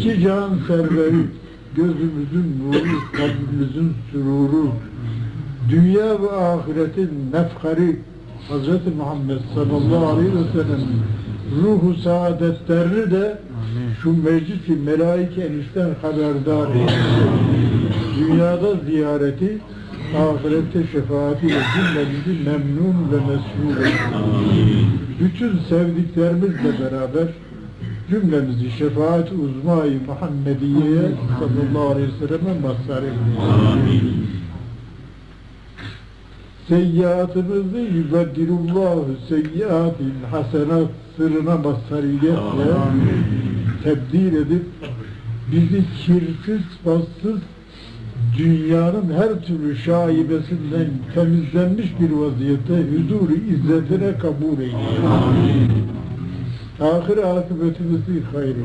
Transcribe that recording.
İki can serveri, gözümüzün nuru, kalbimizin süruru, dünya ve ahiretin mefkari Hz. Muhammed sallallahu aleyhi ve sellem ruhu saadetlerini de şu meclisi melaike enişten haberdar. Dünyada ziyareti, ahirette şefaati ve cümlemizi memnun ve eylesin. Bütün sevdiklerimizle beraber cümlemizi şefaat uzmayı Muhammediye sallallahu aleyhi ve selleme mazhar eylesin. Seyyiatımızı yübeddirullahu seyyiatil hasenat sırrına mazhariyetle tebdil edip bizi kirsiz, bassız dünyanın her türlü şaibesinden temizlenmiş bir vaziyette huzuru izzetine kabul eylesin. Ahir akıbetimizi hayır.